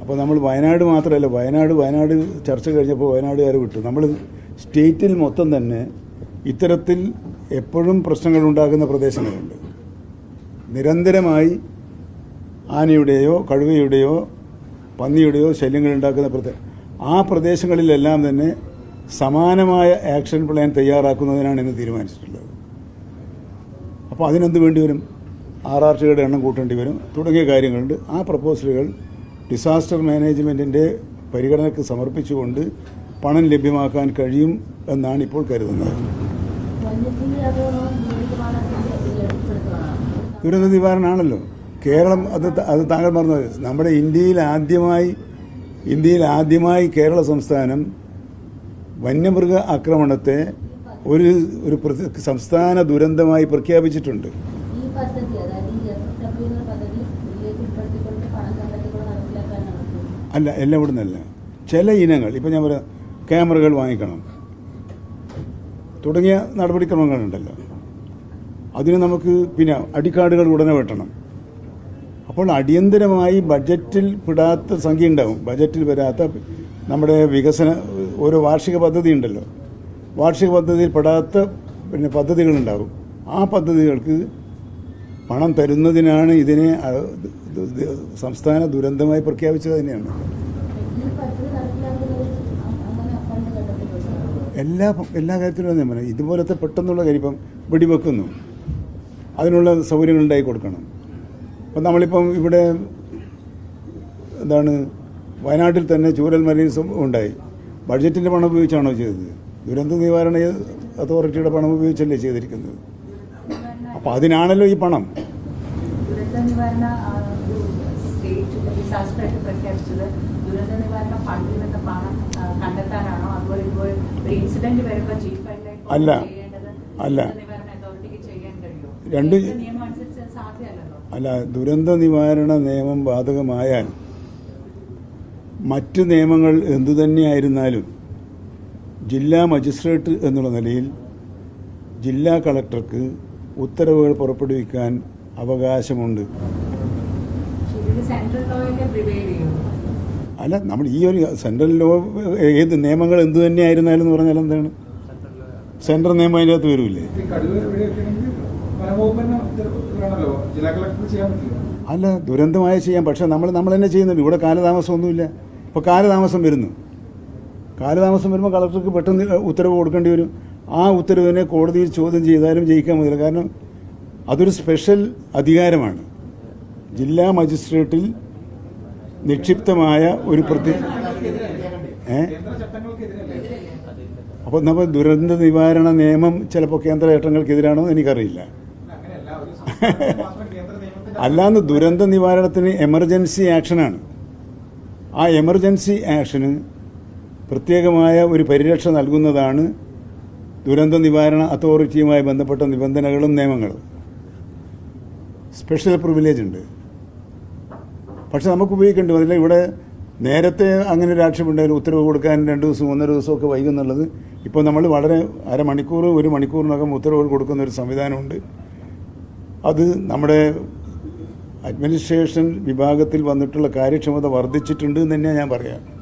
അപ്പോൾ നമ്മൾ വയനാട് മാത്രമല്ല വയനാട് വയനാട് ചർച്ച കഴിഞ്ഞപ്പോൾ വയനാടുകാർ വിട്ടു. നമ്മൾ സ്റ്റേറ്റിൽ മൊത്തം തന്നെ ഇത്തരത്തിൽ എപ്പോഴും പ്രശ്നങ്ങൾ ഉണ്ടാകുന്ന പ്രദേശങ്ങളുണ്ട്. നിരന്തരമായി ആനയുടെയോ കഴുവയുടെയോ പന്നിയുടെയോ ശല്യങ്ങൾ ഉണ്ടാക്കുന്ന പ്രദേശം ആ പ്രദേശങ്ങളിലെല്ലാം തന്നെ സമാനമായ ആക്ഷൻ പ്ലാൻ തയ്യാറാക്കുന്നതിനാണ് ഇന്ന് തീരുമാനിച്ചിട്ടുള്ളത്. അപ്പോൾ അതിനെന്ത് വേണ്ടി വരും? ആർ ആർ ടിയുടെ എണ്ണം കൂട്ടേണ്ടി വരും. തുടങ്ങിയ കാര്യങ്ങളുണ്ട്. ആ പ്രപ്പോസലുകൾ ഡിസാസ്റ്റർ മാനേജ്മെന്റിന്റെ പരിഗണനയ്ക്ക് സമർപ്പിച്ചുകൊണ്ട് പണം ലഭ്യമാക്കാൻ കഴിയും എന്നാണ് ഇപ്പോൾ കരുതുന്നത്. ദുരന്ത നിവാരണമാണല്ലോ കേരളം അത് അത് താങ്കൾ പറഞ്ഞത് നമ്മുടെ ഇന്ത്യയിൽ ആദ്യമായി ഇന്ത്യയിൽ ആദ്യമായി കേരള സംസ്ഥാനം വന്യമൃഗ ആക്രമണത്തെ ഒരു ഒരു സംസ്ഥാന ദുരന്തമായി പ്രഖ്യാപിച്ചിട്ടുണ്ട് ഈ പദ്ധതി അതായത് ഈ എഫ് ഡബ്ല്യു എന്ന പദ്ധതി ഇതിലേക്ക് ഉൾപ്പെടുത്തിക്കൊണ്ട് പണം കണ്ടെത്തിക്കൊണ്ട് നടപ്പിലാക്കാനാണ് ഉദ്ദേശിക്കുന്നത്. അല്ല എല്ലാം ഇവിടെ നിന്നല്ല ചില ഇനങ്ങൾ ഇപ്പം ഞാൻ പറയാം ക്യാമറകൾ വാങ്ങിക്കണം. തുടങ്ങിയ നടപടിക്രമങ്ങളുണ്ടല്ലോ. അതിന് നമുക്ക് പിന്നെ അടിക്കാടുകൾ ഉടനെ വെട്ടണം. അപ്പോൾ അടിയന്തരമായി ബഡ്ജറ്റിൽ പെടാത്ത സംഖ്യ ഉണ്ടാവും. ബഡ്ജറ്റിൽ വരാത്ത നമ്മുടെ വികസന ഓരോ വാർഷിക പദ്ധതി ഉണ്ടല്ലോ. വാർഷിക പദ്ധതിയിൽ പെടാത്ത പിന്നെ പദ്ധതികളുണ്ടാവും ആ പദ്ധതികൾക്ക് പണം തരുന്നതിനാണ് ഇതിനെ സംസ്ഥാന ദുരന്തമായി പ്രഖ്യാപിച്ചത് തന്നെയാണ്. എല്ലാ എല്ലാ കാര്യത്തിലും ഞാൻ പറയാം ഇതുപോലത്തെ പെട്ടെന്നുള്ള കാര്യം ഇപ്പം വെടിവെക്കുന്നു. അതിനുള്ള സൗകര്യങ്ങൾ ഉണ്ടാക്കി കൊടുക്കണം. അപ്പം നമ്മളിപ്പം ഇവിടെ എന്താണ് വയനാട്ടിൽ തന്നെ ചൂരൽമലയിൽ ഉണ്ടായി. ബഡ്ജറ്റിന്റെ പണം ഉപയോഗിച്ചാണോ ചെയ്തത്? ദുരന്ത നിവാരണ അതോറിറ്റിയുടെ പണം ഉപയോഗിച്ചല്ലേ ചെയ്തിരിക്കുന്നത്? അപ്പോൾ അതിനാണല്ലോ ഈ പണം ദുരന്ത നിവാരണ സ്റ്റേറ്റ് ഡിസാസ്റ്റർ ആയിട്ട് പ്രഖ്യാപിച്ചത് ദുരന്ത നിവാരണ ഫണ്ടിൽ നിന്ന് പണം ആ, കണ്ടെത്താനാണോ അതുപോലെ ഇപ്പോൾ ഒരു ഇൻസിഡന്റ് വരുമ്പോൾ ചീഫ് അല്ല. അല്ല. രണ്ട് അല്ല ദുരന്ത നിവാരണ നിയമം ബാധകമായാൽ മറ്റ് നിയമങ്ങൾ എന്തുതന്നെയായിരുന്നാലും ജില്ലാ മജിസ്ട്രേറ്റ് എന്നുള്ള നിലയിൽ ജില്ലാ കളക്ടർക്ക് ഉത്തരവുകൾ പുറപ്പെടുവിക്കാൻ അവകാശമുണ്ട്. അല്ല നമ്മൾ ഈ ഒരു സെൻട്രൽ ലോ ഏത് നിയമങ്ങൾ എന്തു തന്നെയായിരുന്നാലും എന്ന് പറഞ്ഞാൽ എന്താണ്? സെൻട്രൽ നിയമം അതിന്റെ അകത്ത് വരൂലേ തന്നെ അല്ല ദുരന്തമായ ചെയ്യാം. പക്ഷെ നമ്മൾ നമ്മൾ തന്നെ ചെയ്യുന്നുണ്ട് ഇവിടെ കാലതാമസം ഒന്നുമില്ല ഇപ്പോൾ കാലതാമസം വരുന്നു. കാലതാമസം വരുമ്പോൾ കളക്ടർക്ക് പെട്ടെന്ന് ഉത്തരവ് കൊടുക്കേണ്ടി വരും. ആ ഉത്തരവിനെ കോടതിയിൽ ചോദ്യം ചെയ്താലും ജയിക്കാൻ മതില്ല കാരണം അതൊരു സ്പെഷ്യൽ അധികാരമാണ്. ജില്ലാ മജിസ്ട്രേറ്റിൽ നിക്ഷിപ്തമായ ഒരു പ്രത്യേക ഏ? അപ്പോൾ നമ്മൾ ദുരന്ത നിവാരണ നിയമം ചിലപ്പോൾ കേന്ദ്ര ചട്ടങ്ങൾക്കെതിരാണോ എന്ന് എനിക്കറിയില്ല. അല്ലാന്ന് ദുരന്ത നിവാരണത്തിന് എമർജൻസി ആക്ഷനാണ്. ആ എമർജൻസി ആക്ഷന് പ്രത്യേകമായ ഒരു പരിരക്ഷ നൽകുന്നതാണ് ദുരന്ത നിവാരണ അതോറിറ്റിയുമായി ബന്ധപ്പെട്ട നിബന്ധനകളും നിയമങ്ങളും. സ്പെഷ്യൽ പ്രിവിലേജ് ഉണ്ട്. പക്ഷെ നമുക്ക് ഉപയോഗിക്കേണ്ടി വന്നില്ല. ഇവിടെ നേരത്തെ അങ്ങനെ ഒരു ആക്ഷേപമുണ്ടായിരുന്നു ഉത്തരവ് കൊടുക്കാൻ രണ്ട് ദിവസം ഒന്നര ദിവസമൊക്കെ വൈകുന്നുള്ളത്. ഇപ്പോൾ നമ്മൾ വളരെ അരമണിക്കൂർ ഒരു മണിക്കൂറിനകം ഉത്തരവുകൾ കൊടുക്കുന്ന ഒരു സംവിധാനമുണ്ട്. അത് നമ്മുടെ അഡ്മിനിസ്ട്രേഷൻ വിഭാഗത്തിൽ വന്നിട്ടുള്ള കാര്യക്ഷമത വർദ്ധിച്ചിട്ടുണ്ട് എന്ന് തന്നെയാണ് ഞാൻ പറയാം.